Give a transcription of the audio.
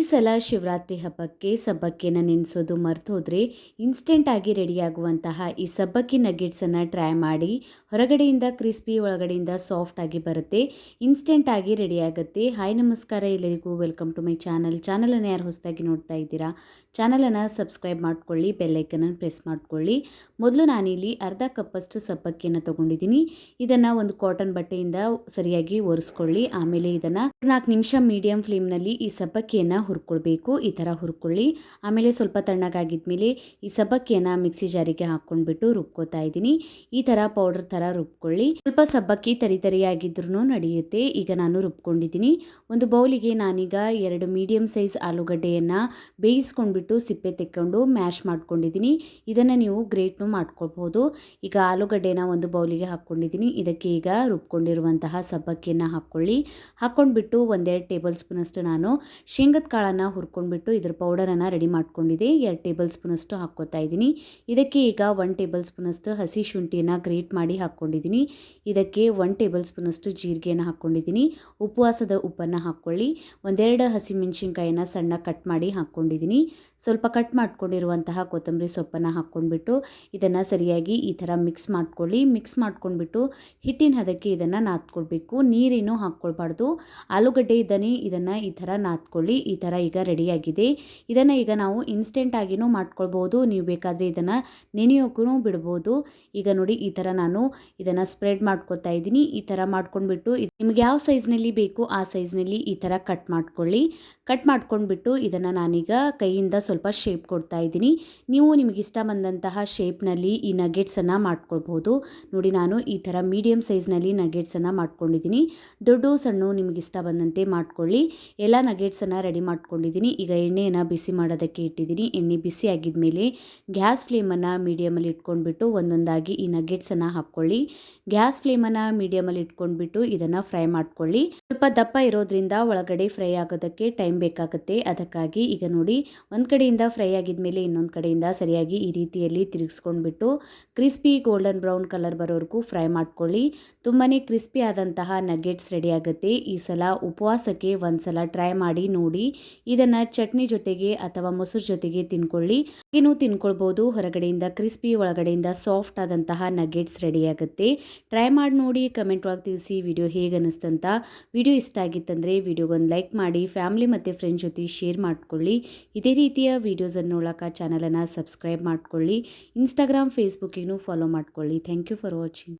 ಈ ಸಲ ಶಿವರಾತ್ರಿ ಹಬ್ಬಕ್ಕೆ ಸಬ್ಬಕ್ಕಿನ ನೆನೆಸೋದು ಮರ್ತೋದ್ರೆ ಇನ್ಸ್ಟೆಂಟ್ ಆಗಿ ರೆಡಿಯಾಗುವಂತಹ ಈ ಸಬ್ಬಕ್ಕಿ ನಗ್ಗೆಟ್ಸನ್ನು ಟ್ರೈ ಮಾಡಿ ಹೊರಗಡೆಯಿಂದ ಕ್ರಿಸ್ಪಿ ಒಳಗಡೆಯಿಂದ ಸಾಫ್ಟ್ ಆಗಿ ಬರುತ್ತೆ ಇನ್ಸ್ಟೆಂಟ್ ಆಗಿ ರೆಡಿ ಆಗುತ್ತೆ ಹಾಯ್ ನಮಸ್ಕಾರ. ಎಲ್ಲರಿಗೂ ವೆಲ್ಕಮ್ ಟು ಮೈ ಚಾನಲ್ ಚಾನಲನ್ನು ಯಾರು ಹೊಸದಾಗಿ ನೋಡ್ತಾ ಇದ್ದೀರಾ, ಚಾನಲನ್ನು ಸಬ್ಸ್ಕ್ರೈಬ್ ಮಾಡ್ಕೊಳ್ಳಿ ಬೆಲ್ಲೈಕನನ್ನು ಪ್ರೆಸ್ ಮಾಡ್ಕೊಳ್ಳಿ. ಮೊದಲು ನಾನಿಲ್ಲಿ ಅರ್ಧ ಕಪ್ಪಷ್ಟು ಸಬ್ಬಕ್ಕಿಯನ್ನು ತೊಗೊಂಡಿದ್ದೀನಿ. ಇದನ್ನು ಒಂದು ಕಾಟನ್ ಬಟ್ಟೆಯಿಂದ ಸರಿಯಾಗಿ ಒರೆಸ್ಕೊಳ್ಳಿ. ಆಮೇಲೆ ಇದನ್ನು ನಾಲ್ಕು ನಿಮಿಷ ಮೀಡಿಯಂ ಫ್ಲೇಮ್ನಲ್ಲಿ ಈ ಸಬ್ಬಕ್ಕಿಯನ್ನು ಹುರ್ಕೊಳ್ಬೇಕು, ಈ ಥರ ಹುರ್ಕೊಳ್ಳಿ. ಆಮೇಲೆ ಸ್ವಲ್ಪ ತಣ್ಣಗಾಗಿದ್ಮೇಲೆ ಈ ಸಬ್ಬಕ್ಕಿಯನ್ನು ಮಿಕ್ಸಿ ಜಾರಿಗೆ ಹಾಕ್ಕೊಂಡ್ಬಿಟ್ಟು ರುಬ್ಕೋತಾ ಇದ್ದೀನಿ. ಈ ಥರ ಪೌಡರ್ ಥರ ರುಬ್ಕೊಳ್ಳಿ. ಸ್ವಲ್ಪ ಸಬ್ಬಕ್ಕಿ ತರಿ ತರಿಯಾಗಿದ್ರೂ ನಡೆಯುತ್ತೆ. ಈಗ ನಾನು ರುಬ್ಕೊಂಡಿದ್ದೀನಿ. ಒಂದು ಬೌಲಿಗೆ ನಾನೀಗ ಎರಡು ಮೀಡಿಯಮ್ ಸೈಜ್ ಆಲೂಗಡ್ಡೆಯನ್ನು ಬೇಯಿಸ್ಕೊಂಡ್ಬಿಟ್ಟು ಸಿಪ್ಪೆ ತೆಕ್ಕೊಂಡು ಮ್ಯಾಶ್ ಮಾಡ್ಕೊಂಡಿದ್ದೀನಿ. ಇದನ್ನು ನೀವು ಗ್ರೇಟ್ನು ಮಾಡ್ಕೊಳ್ಬೋದು. ಈಗ ಆಲೂಗಡ್ಡೆನ ಒಂದು ಬೌಲಿಗೆ ಹಾಕ್ಕೊಂಡಿದ್ದೀನಿ. ಇದಕ್ಕೆ ಈಗ ರುಬ್ಕೊಂಡಿರುವಂತಹ ಸಬ್ಬಕ್ಕಿಯನ್ನು ಹಾಕ್ಕೊಳ್ಳಿ. ಹಾಕ್ಕೊಂಡ್ಬಿಟ್ಟು ಒಂದೆರಡು ಟೇಬಲ್ ಸ್ಪೂನಷ್ಟು ನಾನು ಶೇಂಗದ ಕಾಳನ್ನು ಹುರ್ಕೊಂಡ್ಬಿಟ್ಟು ಇದ್ರ ಪೌಡರನ್ನು ರೆಡಿ ಮಾಡ್ಕೊಂಡಿದ್ದೆ ಎರಡು ಟೇಬಲ್ ಸ್ಪೂನಷ್ಟು ಹಾಕ್ಕೋತಾ ಇದ್ದೀನಿ. ಇದಕ್ಕೆ ಈಗ ಒನ್ ಟೇಬಲ್ ಸ್ಪೂನಷ್ಟು ಹಸಿ ಶುಂಠಿಯನ್ನು ಗ್ರೇಟ್ ಮಾಡಿ ಹಾಕ್ಕೊಂಡಿದ್ದೀನಿ. ಇದಕ್ಕೆ ಒನ್ ಟೇಬಲ್ ಸ್ಪೂನಷ್ಟು ಜೀರಿಗೆಯನ್ನು ಹಾಕ್ಕೊಂಡಿದ್ದೀನಿ. ಉಪವಾಸದ ಉಪ್ಪನ್ನು ಹಾಕ್ಕೊಳ್ಳಿ. ಒಂದೆರಡು ಹಸಿಮೆಣಸಿನ್ಕಾಯಿನ ಸಣ್ಣ ಕಟ್ ಮಾಡಿ ಹಾಕ್ಕೊಂಡಿದ್ದೀನಿ. ಸ್ವಲ್ಪ ಕಟ್ ಮಾಡ್ಕೊಂಡಿರುವಂತಹ ಕೊತ್ತಂಬರಿ ಸೊಪ್ಪನ್ನು ಹಾಕ್ಕೊಂಡ್ಬಿಟ್ಟು ಇದನ್ನು ಸರಿಯಾಗಿ ಈ ಥರ ಮಿಕ್ಸ್ ಮಾಡ್ಕೊಳ್ಳಿ. ಮಿಕ್ಸ್ ಮಾಡ್ಕೊಂಡ್ಬಿಟ್ಟು ಹಿಟ್ಟಿನ ಹದಕ್ಕೆ ಇದನ್ನು ನಾದ್ಕೊಳ್ಬೇಕು ನೀರೇನು ಹಾಕ್ಕೊಳ್ಬಾರ್ದು. ಆಲೂಗಡ್ಡೆ ಇದ್ದಾನೆ ಇದನ್ನು ಈ ಥರ ನಾದ್ಕೊಳ್ಳಿ ಥರ ಈಗ ರೆಡಿಯಾಗಿದೆ. ಇದನ್ನು ಈಗ ನಾವು ಇನ್ಸ್ಟೆಂಟ್ ಆಗಿನೂ ಮಾಡ್ಕೊಳ್ಬೋದು. ನೀವು ಬೇಕಾದರೆ ಇದನ್ನು ನೆನೆಯೋಕ್ಕೂ ಬಿಡ್ಬೋದು. ಈಗ ನೋಡಿ ಈ ಥರ ನಾನು ಇದನ್ನು ಸ್ಪ್ರೆಡ್ ಮಾಡ್ಕೊತಾ ಇದ್ದೀನಿ. ಈ ಥರ ಮಾಡ್ಕೊಂಡ್ಬಿಟ್ಟು ನಿಮ್ಗೆ ಯಾವ ಸೈಜ್ನಲ್ಲಿ ಬೇಕು ಆ ಸೈಜ್ನಲ್ಲಿ ಈ ಥರ ಕಟ್ ಮಾಡ್ಕೊಳ್ಳಿ. ಕಟ್ ಮಾಡ್ಕೊಂಡ್ಬಿಟ್ಟು ಇದನ್ನು ನಾನೀಗ ಕೈಯಿಂದ ಸ್ವಲ್ಪ ಶೇಪ್ ಕೊಡ್ತಾ ಇದ್ದೀನಿ. ನೀವು ನಿಮಗಿಷ್ಟ ಬಂದಂತಹ ಶೇಪ್ನಲ್ಲಿ ಈ ನಗೆಟ್ಸನ್ನು ಮಾಡ್ಕೊಳ್ಬೋದು. ನೋಡಿ ನಾನು ಈ ಥರ ಮೀಡಿಯಮ್ ಸೈಜ್ನಲ್ಲಿ ನಗೆಟ್ಸನ್ನು ಮಾಡ್ಕೊಂಡಿದ್ದೀನಿ. ದೊಡ್ಡ ಸಣ್ಣ ನಿಮಗೆ ಇಷ್ಟ ಬಂದಂತೆ ಮಾಡ್ಕೊಳ್ಳಿ. ಎಲ್ಲ ನಗೆಟ್ಸನ್ನು ರೆಡಿ ಮಾಡ್ಕೊಂಡಿದ್ದೀನಿ. ಈಗ ಎಣ್ಣೆಯನ್ನು ಬಿಸಿ ಮಾಡೋದಕ್ಕೆ ಇಟ್ಟಿದ್ದೀನಿ. ಎಣ್ಣೆ ಬಿಸಿ ಆಗಿದ್ಮೇಲೆ ಗ್ಯಾಸ್ ಫ್ಲೇಮನ್ನು ಮೀಡಿಯಮಲ್ಲಿ ಇಟ್ಕೊಂಡ್ಬಿಟ್ಟು ಒಂದೊಂದಾಗಿ ಈ ನಗೆಟ್ಸನ್ನು ಹಾಕ್ಕೊಳ್ಳಿ. ಗ್ಯಾಸ್ ಫ್ಲೇಮನ್ನು ಮೀಡಿಯಮಲ್ಲಿ ಇಟ್ಕೊಂಡ್ಬಿಟ್ಟು ಇದನ್ನು ಫ್ರೈ ಮಾಡ್ಕೊಳ್ಳಿ. ಸ್ವಲ್ಪ ದಪ್ಪ ಇರೋದ್ರಿಂದ ಒಳಗಡೆ ಫ್ರೈ ಆಗೋದಕ್ಕೆ ಟೈಮ್ ಬೇಕಾಗುತ್ತೆ. ಅದಕ್ಕಾಗಿ ಈಗ ನೋಡಿ, ಒಂದು ಕಡೆಯಿಂದ ಫ್ರೈ ಆಗಿದ್ಮೇಲೆ ಇನ್ನೊಂದು ಕಡೆಯಿಂದ ಸರಿಯಾಗಿ ಈ ರೀತಿಯಲ್ಲಿ ತಿರುಗಿಸ್ಕೊಂಡ್ಬಿಟ್ಟು ಕ್ರಿಸ್ಪಿ ಗೋಲ್ಡನ್ ಬ್ರೌನ್ ಕಲರ್ ಬರೋವರೆಗೂ ಫ್ರೈ ಮಾಡ್ಕೊಳ್ಳಿ. ತುಂಬಾ ಕ್ರಿಸ್ಪಿ ಆದಂತಹ ನಗೆಟ್ಸ್ ರೆಡಿ ಆಗುತ್ತೆ. ಈ ಸಲ ಉಪವಾಸಕ್ಕೆ ಒಂದು ಸಲ ಟ್ರೈ ಮಾಡಿ ನೋಡಿ ಇದನ್ನು ಚಟ್ನಿ ಜೊತೆಗೆ ಅಥವಾ ಮೊಸರು ಜೊತೆಗೆ ತಿನ್ಕೊಳ್ಳಿ. ಏನು ತಿನ್ಕೊಳ್ಬೋದು. ಹೊರಗಡೆಯಿಂದ ಕ್ರಿಸ್ಪಿ, ಒಳಗಡೆಯಿಂದ ಸಾಫ್ಟ್ ಆದಂತಹ ನಗೆಟ್ಸ್ ರೆಡಿ ಆಗುತ್ತೆ. ಟ್ರೈ ಮಾಡಿ ನೋಡಿ ಕಮೆಂಟ್ ಒಳಗೆ ತಿಳಿಸಿ ವಿಡಿಯೋ ಹೇಗೆ ಅನ್ನಿಸ್ತಂತ ವಿಡಿಯೋ ಇಷ್ಟ ಆಗಿತ್ತಂದರೆ ವಿಡಿಯೋಗೊಂದು ಲೈಕ್ ಮಾಡಿ ಫ್ಯಾಮಿಲಿ ಮತ್ತು ಫ್ರೆಂಡ್ಸ್ ಜೊತೆ ಶೇರ್ ಮಾಡ್ಕೊಳ್ಳಿ. ಇದೇ ರೀತಿಯ ವೀಡಿಯೋಸನ್ನು ನೋಡೋಕೆ ಚಾನಲನ್ನು ಸಬ್ಸ್ಕ್ರೈಬ್ ಮಾಡ್ಕೊಳ್ಳಿ. ಇನ್ಸ್ಟಾಗ್ರಾಮ್ ಫೇಸ್ಬುಕ್ಕಿಗೂ ಫಾಲೋ ಮಾಡ್ಕೊಳ್ಳಿ. Thank you for watching